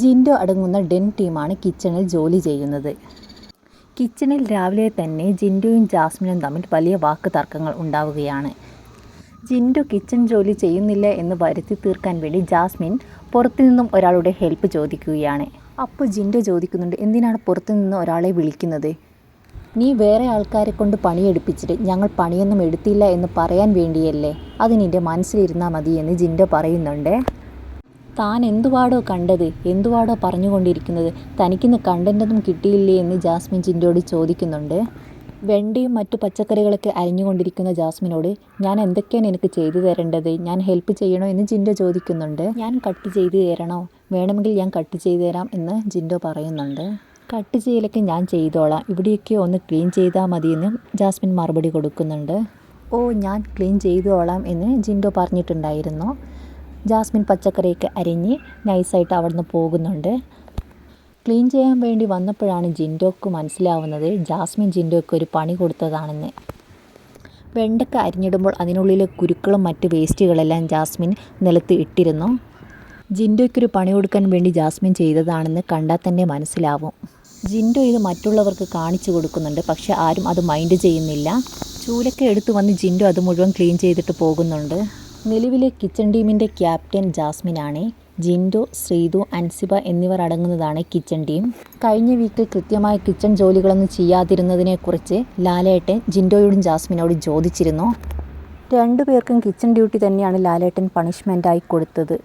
ജിൻഡോ അടങ്ങുന്ന ഡെൻ ടീമാണ് കിച്ചണിൽ ജോലി ചെയ്യുന്നത്. കിച്ചണിൽ രാവിലെ തന്നെ ജിൻഡോയും ജാസ്മിനും തമ്മിൽ വലിയ വാക്ക് തർക്കങ്ങൾ ഉണ്ടാവുകയാണ്. ജിൻഡോ കിച്ചൺ ജോലി ചെയ്യുന്നില്ല എന്ന് വരുത്തി തീർക്കാൻ വേണ്ടി ജാസ്മിൻ പുറത്തു നിന്നും ഒരാളുടെ ഹെൽപ്പ് ചോദിക്കുകയാണ്. അപ്പോൾ ജിൻഡോ ചോദിക്കുന്നുണ്ട് എന്തിനാണ് പുറത്തു നിന്ന് ഒരാളെ വിളിക്കുന്നത്? നീ വേറെ ആൾക്കാരെ കൊണ്ട് പണിയെടുപ്പിച്ചിട്ട് ഞങ്ങൾ പണിയൊന്നും എടുത്തില്ല എന്ന് പറയാൻ വേണ്ടിയല്ലേ? അത് മനസ്സിലിരുന്നാൽ മതി എന്ന് ജിൻഡോ പറയുന്നുണ്ട്. താൻ എന്തുവാടോ കണ്ടത്? എന്തുവാടോ പറഞ്ഞുകൊണ്ടിരിക്കുന്നത്? തനിക്കിന്ന് കണ്ടന്റൊന്നും കിട്ടിയില്ലേ എന്ന് ജാസ്മിൻ ചിന്റോട് ചോദിക്കുന്നുണ്ട്. വെണ്ടയും മറ്റു പച്ചക്കറികളൊക്കെ അരിഞ്ഞുകൊണ്ടിരിക്കുന്ന ജാസ്മിനോട് ഞാൻ എന്തൊക്കെയാണ് എനിക്ക് ചെയ്തു തരേണ്ടത്? ഞാൻ ഹെൽപ്പ് ചെയ്യണോ? എന്ന് ജിൻഡോ ചോദിക്കുന്നുണ്ട്. ഞാൻ കട്ട് ചെയ്തു തരണോ? വേണമെങ്കിൽ ഞാൻ കട്ട് ചെയ്തു തരാം എന്ന് ജിൻഡോ പറയുന്നുണ്ട്. കട്ട് ചെയ്യലൊക്കെ ഞാൻ ചെയ്തോളാം. ഇവിടെയൊക്കെ ഒന്ന് ക്ലീൻ ചെയ്താൽ മതിയെന്ന് ജാസ്മിൻ മറുപടി കൊടുക്കുന്നുണ്ട്. ഓ ഞാൻ ക്ലീൻ ചെയ്തോളാം എന്ന് ജിൻഡോ പറഞ്ഞിട്ടുണ്ടായിരുന്നു. ജാസ്മിൻ പച്ചക്കറിയൊക്കെ അരിഞ്ഞ് നൈസായിട്ട് അവിടുന്ന് പോകുന്നുണ്ട്. ക്ലീൻ ചെയ്യാൻ വേണ്ടി വന്നപ്പോഴാണ് ജിൻഡോക്ക് മനസ്സിലാവുന്നത് ജാസ്മിൻ ജിൻഡോക്ക് ഒരു പണി കൊടുത്തതാണെന്ന്. വെണ്ടക്ക അരിഞ്ഞിടുമ്പോൾ അതിനുള്ളിലെ കുരുക്കളും മറ്റ് വേസ്റ്റുകളെല്ലാം ജാസ്മിൻ നിലത്ത് ഇട്ടിരുന്നു. ജിൻഡോയ്ക്കൊരു പണി കൊടുക്കാൻ വേണ്ടി ജാസ്മിൻ ചെയ്തതാണെന്ന് കണ്ടാൽ തന്നെ മനസ്സിലാവും. ജിൻഡോ ഇത് മറ്റുള്ളവർക്ക് കാണിച്ചു കൊടുക്കുന്നുണ്ട് പക്ഷെ ആരും അത് മൈൻഡ് ചെയ്യുന്നില്ല. ചൂലൊക്കെ എടുത്തു വന്ന് ജിൻഡോ അത് മുഴുവൻ ക്ലീൻ ചെയ്തിട്ട് പോകുന്നുണ്ട്. നിലവിലെ കിച്ചൺ ടീമിന്റെ ക്യാപ്റ്റൻ ജാസ്മിനാണ് ജിൻഡോ ശ്രീതു അൻസിബ എന്നിവർ അടങ്ങുന്നതാണ് കിച്ചൺ ടീം കഴിഞ്ഞ വീക്കിൽ കൃത്യമായ കിച്ചൺ ജോലികളൊന്നും ചെയ്യാതിരുന്നതിനെക്കുറിച്ച് ലാലേട്ടൻ ജിൻഡോയോടും ജാസ്മിനോടും ചോദിച്ചിരുന്നു. രണ്ടുപേർക്കും കിച്ചൺ ഡ്യൂട്ടി തന്നെയാണ് ലാലേട്ടൻ പണിഷ്മെന്റായി കൊടുത്തത്.